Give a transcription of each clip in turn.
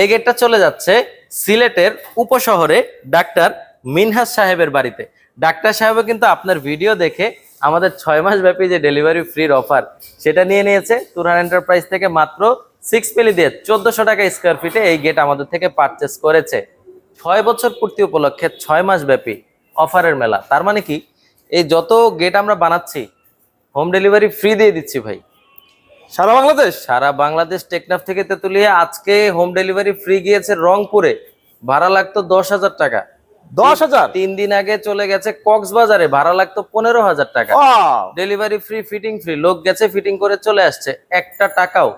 এই গেটটা চলে যাচ্ছে সিলেটের উপশহরে ডাক্তার মিনহাজ সাহেবের বাড়িতে। ডাক্তার সাহেবও কিন্তু আপনার ভিডিও দেখে আমাদের ছয় মাস ব্যাপী যে ডেলিভারি ফ্রির অফার সেটা নিয়ে নিয়েছে। তুরান এন্টারপ্রাইজ থেকে মাত্র সিক্স পেলি দিয়ে চোদ্দশো টাকা স্কোয়ার ফিটে এই গেট আমাদের থেকে পারচেস করেছে। ছয় বছর পূর্তি উপলক্ষে ছয় মাস ব্যাপী অফারের মেলা। তার মানে কি? এই যত গেট আমরা বানাচ্ছি হোম ডেলিভারি ফ্রি দিয়ে দিচ্ছি ভাই। সারা বাংলাদেশ? সারা বাংলাদেশ টেকনাফ থেকে তেতুলিয়া। আজকে হোম ডেলিভারি ফ্রি গিয়েছে রংপুরে। ভাড়া লাগতো দশ হাজার টাকা। দশ হাজার? তিন দিন আগে চলে গেছে কক্সবাজারে। ভাড়া লাগতো পনেরো হাজার টাকা। ডেলিভারি ফ্রি ফিটিং ফ্রি লোক গেছে ফিটিং করে চলে আসছে। একটা টাকাও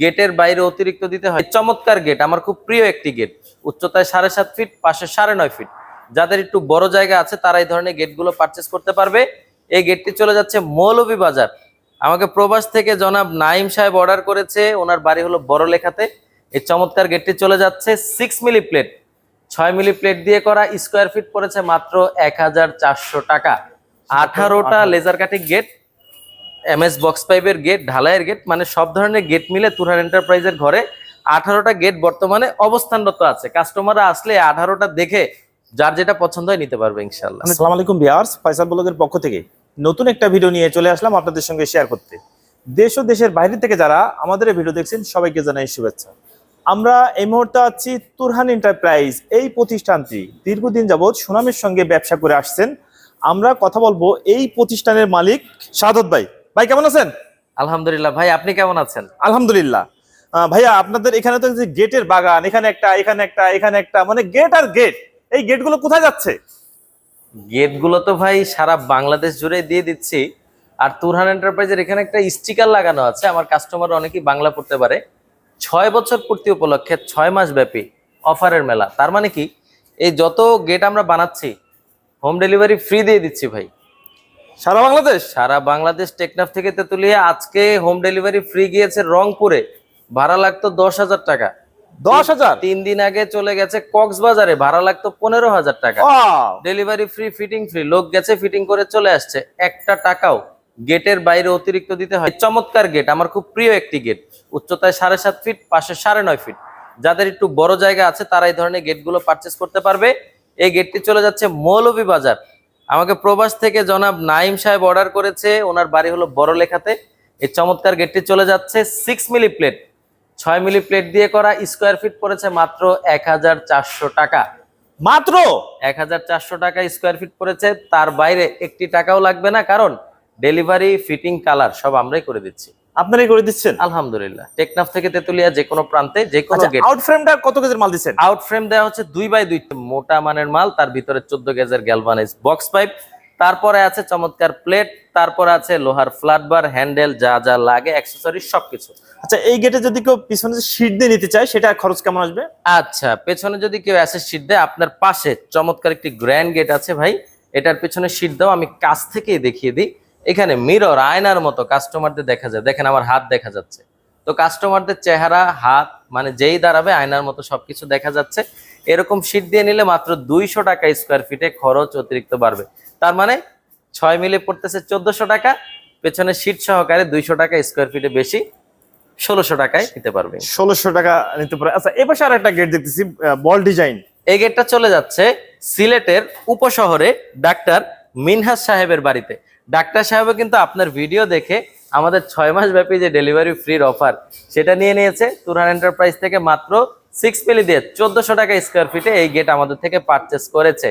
গেটের বাইরে অতিরিক্ত দিতে হয়। চমৎকার গেট আমার খুব প্রিয় একটি গেট। উচ্চতায় সাড়ে সাত ফিট পাশে সাড়ে নয় ফিট যাদের একটু বড় জায়গা আছে তারা এই ধরনের গেটগুলো পারচেস করতে পারবে। এই গেটটি চলে যাচ্ছে মৌলভী বাজার আমাকে প্রবাস থেকে জনাব নাইম সাহেব অর্ডার করেছে। ওনার বাড়ি হলো বড় লেখাতে এই চমৎকার গেটটি চলে যাচ্ছে সিক্স মিলি প্লেট ছয় মিলি প্লেট দিয়ে করা স্কোয়ার ফিট পড়েছে মাত্র এক হাজার চারশো টাকা। আঠারোটা laser cutting gate M S box পাইপের গেট ঢালাইয়ের গেট মানে সব ধরনের গেট মিলে তুরহার এন্টারপ্রাইজের ঘরে আঠারোটা গেট বর্তমানে অবস্থানরত আছে। কাস্টমাররা আসলে আঠারোটা দেখে যার যেটা পছন্দ হয় নিতে পারবে ইনশাল্লাহ আসসালামু আলাইকুম বিয়ার্স ফয়সাল ব্লগের পক্ষ থেকে। নতুন একটা ভিডিও নিয়ে চলে আসলাম আপনাদের সঙ্গে শেয়ার করতে। দেশ ও দেশের বাইরে থেকে যারা আমাদের এই ভিডিও দেখছেন সবাইকে জানাই শুভেচ্ছা। আমরা এই মুহূর্তে আছি তুরহান এন্টারপ্রাইজ এই প্রতিষ্ঠানটি। দীর্ঘদিন যাবৎ সুনামের সঙ্গে ব্যবসা করে আসছেন। আমরা কথা বলব এই প্রতিষ্ঠানের মালিক সাদত ভাই। ভাই কেমন আছেন? আলহামদুলিল্লাহ ভাই আপনি কেমন আছেন? আলহামদুলিল্লাহ। ভাইয়া আপনাদের এখানে তো গেটের বাগান এখানে একটা এখানে একটা এখানে একটা মানে গেট আর গেট এই গেটগুলো কোথায় যাচ্ছে? গেটগুলো তো ভাই সারা বাংলাদেশ জুড়ে দিয়ে দিচ্ছি। আর তুরহান এন্টারপ্রাইজের এখানে একটা স্টিকার লাগানো আছে আমার কাস্টমার অনেকেই বাংলা পড়তে পারে। ছয় বছর পূর্তি উপলক্ষে ছয় মাস ব্যাপী অফারের মেলা। তার মানে কি? এই যত গেট আমরা বানাচ্ছি হোম ডেলিভারি ফ্রি দিয়ে দিচ্ছি ভাই। সারা বাংলাদেশ? সারা বাংলাদেশ টেকনাফ থেকে তেতুলিয়া আজকে হোম ডেলিভারি ফ্রি গিয়েছে রংপুরে। ভাড়া লাগতো দশ হাজার টাকা। দশ হাজার? তিন দিন আগে চলে গেছে কক্সবাজারে ভাড়া লাগতো পনেরো হাজার টাকা! ডেলিভারি ফ্রি ফিটিং ফ্রি লোক গেছে ফিটিং করে চলে আসছে। একটা টাকাও গেটের বাইরে অতিরিক্ত দিতে হয়। চমৎকার গেট আমার খুব প্রিয় একটি গেট। উচ্চতায় সাড়ে সাত ফিট পাশে সাড়ে নয় ফিট যাদের একটু বড় জায়গা আছে তারা এই ধরনের গেটগুলো পারচেস করতে পারবে। এই গেটটি চলে যাচ্ছে মৌলভী বাজার। আমাকে প্রবাস থেকে জনাব নাইম সাহেব অর্ডার করেছে। ওনার বাড়ি হলো বড় লেখাতে এই চমৎকার গেটটি চলে যাচ্ছে সিক্স মিলি প্লেট ছয় মিলি প্লেট দিয়ে করা স্কোয়ার ফিট পড়েছে মাত্র এক হাজার চারশো টাকা। মাত্র? এক হাজার চারশো টাকা স্কোয়ার ফিট পড়েছে তার বাইরে একটি টাকাও লাগবে না কারণ ডেলিভারি ফিটিং কালার সব আমরাই করে দিচ্ছি। আপনারাই করে দিচ্ছেন? আলহামদুলিল্লাহ। টেকনাফ থেকে তেতুলিয়া যে কোনো প্রান্তে যে কোনো গেট আউট ফ্রেমটা কত কেজির মাল দিচ্ছেন? আউট ফ্রেম দেওয়া হচ্ছে দুই বাই দুই। মোটা মানের মাল তার ভিতরে চোদ্দ গেজের গ্যালভানাইজ বক্স পাইপ তারপরে আছে চমৎকার প্লেট তারপরে আছে লোহার ফ্ল্যাট বার হ্যান্ডেল যা যা লাগে অ্যাক্সেসরিজ সবকিছু। আচ্ছা এই গেটে যদি কেউ পিছনে সিট দিয়ে নিতে চায় সেটা খরচ কেমন আসবে? আচ্ছা পেছনে যদি কেউ অ্যাসেস সিট দেয় আপনার পাশে চমৎকার একটি গ্র্যান্ড গেট আছে ভাই। এটার পেছনে সিট দাও আমি কাছ থেকেই দেখিয়ে দিই। এখানে মিরর আয়নার মতো কাস্টমারদের দেখা যায়। দেখেন আমার হাত দেখা যাচ্ছে। তো কাস্টমারদের চেহারা হাত মানে যেই দাঁড়াবে আয়নার মতো সবকিছু দেখা যাচ্ছে। এরকম শিট দিয়ে নিলে মাত্র দুইশো টাকা স্কোয়ার ফিটে খরচ অতিরিক্ত বাড়বে। তার মানে ছয় মিলে পড়তেছে চোদ্দশো টাকা পেছনে শিট সহকারে দুইশো টাকা স্কোয়ার ফিটে বেশি ষোলোশো টাকায় নিতে পারবে। ষোলোশো টাকা নিতে পারে আচ্ছা এ পাশে আর একটা গেট দেখতেছি বল ডিজাইন এই গেটটা চলে যাচ্ছে সিলেটের উপশহরে ডাক্তার মিনহাজ সাহেবের বাড়িতে। ডাক্তার সাহেবও কিন্তু আপনার ভিডিও দেখে আমাদের ছয় মাস ব্যাপী যে ডেলিভারি ফ্রির অফার সেটা নিয়ে নিয়েছে। তুরান এন্টারপ্রাইজ থেকে মাত্র সিক্স পেলি দিয়ে চোদ্দশো টাকা স্কোয়ার ফিটে এই গেট আমাদের থেকে পারচেস করেছে।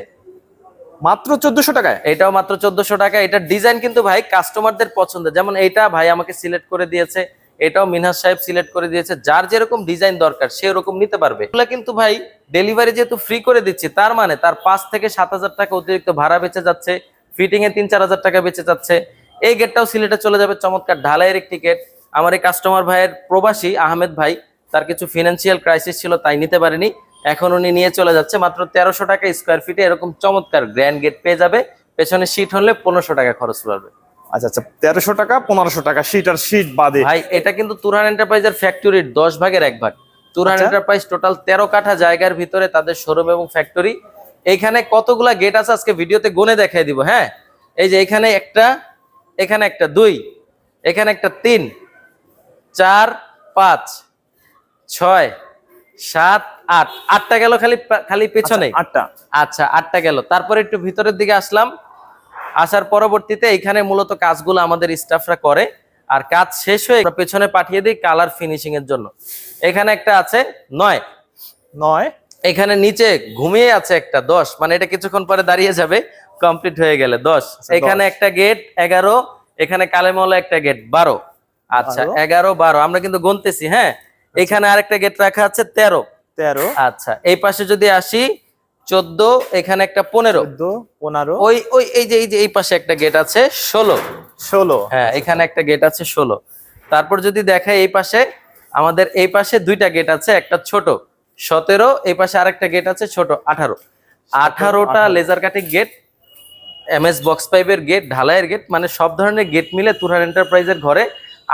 মাত্র চোদ্দশো টাকায়? এটাও মাত্র চোদ্দশো টাকা। এটা ডিজাইন কিন্তু ভাই কাস্টমারদের পছন্দ। যেমন এইটা ভাই আমাকে সিলেক্ট করে দিয়েছে, এটাও মিনহাস সাহেব সিলেক্ট করে দিয়েছে। যার যেরকম ডিজাইন দরকার, সে ওরকম নিতে পারবে। কিন্তু ভাই ডেলিভারি যেহেতু ফ্রি করে দিচ্ছি, তার মানে তার পাঁচ থেকে সাত হাজার টাকা অতিরিক্ত ভাড়া বেঁচে যাচ্ছে ফিটিং এ তিন চার হাজার টাকা বেঁচে যাচ্ছে। এই গেটটাও সিলেটে চলে যাবে, চমৎকার ঢালাইয়ের একটি গেট আমার এই কাস্টমার ভাইয়ের প্রবাসী আহমেদ ভাই, তার কিছু ফিনান্সিয়াল ক্রাইসিস ছিল, তাই নিতে পারেনি। এখন উনি নিয়ে চলে যাচ্ছে মাত্র তেরোশো টাকা স্কোয়ার ফিটে এরকম চমৎকার গ্র্যান্ড গেট পেয়ে যাবে। পেছনে সিট হলে পনেরোশো টাকা খরচ পড়বে। আচ্ছা আচ্ছা তেরোশো টাকা পনেরোশো টাকা সিট আর সিট বাদে। ভাই এটা কিন্তু এন্টারপ্রাইজের ফ্যাক্টরির দশ ভাগের এক ভাগ। আচ্ছা। এন্টারপ্রাইজ টোটাল তেরো কাঠা জায়গার ভিতরে তাদের শোরুম এবং ফ্যাক্টরি এখানে কতগুলা গেট আছে আজকে ভিডিওতে গুনে দেখাই দিব হ্যাঁ? এই যে এখানে একটা এখানে একটা দুই এখানে একটা তিন চার পাঁচ ছয় সাত আট। আটটা গেল খালি খালি পেছনে? আচ্ছা, আটটা। আচ্ছা আটটা গেল। তারপরে একটু ভিতরের দিকে আসলাম। আসার পরবর্তীতে এখানে মূলত কাজগুলো আমাদের স্টাফরা করে। আর কাজ শেষ হয়ে পেছনে পাঠিয়ে দিই কালার ফিনিশিং এর জন্য। এখানে একটা আছে নয়। নয়। এখানে নিচে ঘুমিয়ে আছে একটা দশ। মানে এটা কিছুক্ষণ পরে দাঁড়িয়ে যাবে কমপ্লিট হয়ে গেলে দশ। এখানে একটা গেট এগারো। এখানে কালেমলা একটা গেট বারো। আচ্ছা এগারো বারো। আমরা কিন্তু গুনতেছি হ্যাঁ? এখানে আরেকটা গেট রাখা আছে তেরো। তেরো। আচ্ছা এই পাশে যদি আসি চোদ্দ এখানে একটা পনেরো। পনেরো। ওই ওই এই যে এই যে এই পাশে একটা গেট আছে ষোলো। ষোলো। হ্যাঁ এখানে একটা গেট আছে ষোলো। তারপর যদি দেখাই এই পাশে আমাদের এই পাশে দুইটা গেট আছে একটা ছোট সতেরো এই পাশে আরেকটা গেট আছে ছোট আঠারো। আঠারোটা laser cutting gate M S box পাইপের গেট ঢালাইয়ের গেট মানে সব ধরনের গেট মিলে তুরহান এন্টারপ্রাইজের ঘরে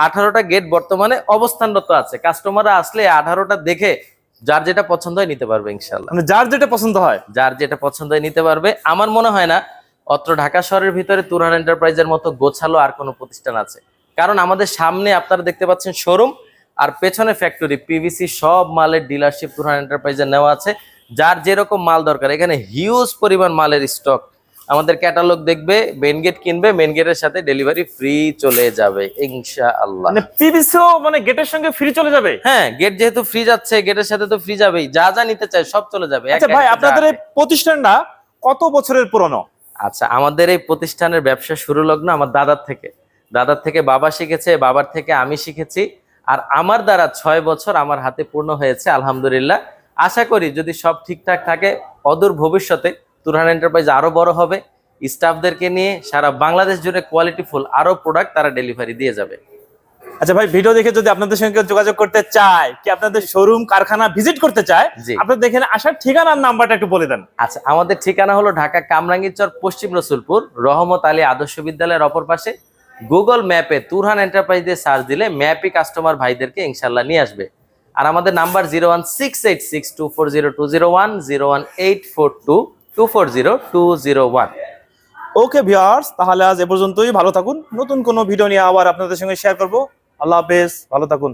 আঠারোটা গেট বর্তমানে অবস্থানরত আছে। কাস্টমাররা আসলে আঠারোটা দেখে যার যেটা পছন্দ হয় নিতে পারবে ইনশাল্লাহ মানে যার যেটা পছন্দ হয়। যার যেটা পছন্দ হয় নিতে পারবে। আমার মনে হয় না অত্র ঢাকা শহরের ভিতরে তুরহান এন্টারপ্রাইজের মতো গোছালো আর কোনো প্রতিষ্ঠান আছে। কারণ আমাদের সামনে আপনারা দেখতে পাচ্ছেন শোরুম আর পেছনে ফ্যাক্টরি পিভিসি সব মালের ডিলারশিপ তুরহান এন্টারপ্রাইজের নেওয়া আছে। যার যেরকম মাল দরকার এখানে হিউজ পরিমাণ মালের স্টক আমাদের ক্যাটালগ দেখবে মেন গেট কিনবে মেন গেটের সাথে ডেলিভারি ফ্রি চলে যাবে ইনশা আল্লাহ মানে পিভিসিও মানে গেটের সঙ্গে ফ্রি চলে যাবে? হ্যাঁ গেট যেহেতু ফ্রি যাচ্ছে গেটের সাথে তো ফ্রি যাবেই। যা যা নিতে চায় সব চলে যাবে। আচ্ছা ভাই আপনাদের এই প্রতিষ্ঠানটা কত বছরের পুরনো? আচ্ছা আমাদের এই প্রতিষ্ঠানের ব্যবসা শুরু লগ্ন আমার দাদার থেকে। দাদার থেকে বাবা শিখেছে বাবার থেকে আমি শিখেছি। আর আমার দ্বারা ছয় বছর আমার হাতে পূর্ণ হয়েছে আলহামদুলিল্লাহ। আশা করি যদি সব ঠিকঠাক থাকে অদূর ভবিষ্যতে তুরহান এন্টারপ্রাইজ আরও বড় হবে। স্টাফদেরকে নিয়ে সারা বাংলাদেশ জুড়ে কোয়ালিটি ফুল আরও প্রোডাক্ট তারা ডেলিভারি দিয়ে যাবে। আচ্ছা ভাই ভিডিও দেখে যদি আপনাদের সঙ্গে যোগাযোগ করতে চায় কি আপনাদের শোরুম কারখানা ভিজিট করতে চায়। আপনাদের এখানে আসার ঠিকানার নাম্বারটা একটু বলে দেন। আচ্ছা আমাদের ঠিকানা হলো ঢাকা কামরাঙ্গীরচর পশ্চিম রসুলপুর রহমত আলী আদর্শ বিদ্যালয়ের অপর পাশে। গুগল ম্যাপে তুরহান এন্টারপ্রাইজ দিয়ে সার্চ দিলে ম্যাপই কাস্টমার ভাইদেরকে ইনশাল্লাহ নিয়ে আসবে। আর আমাদের number zero one six eight six two four zero two zero one zero one eight four two two four zero two zero one okay viewers তাহলে আজ এ পর্যন্তই। ভালো থাকুন। নতুন কোনো ভিডিও নিয়ে আবার আপনাদের সঙ্গে শেয়ার করব। আল্লাহ হাফেজ। ভালো থাকুন।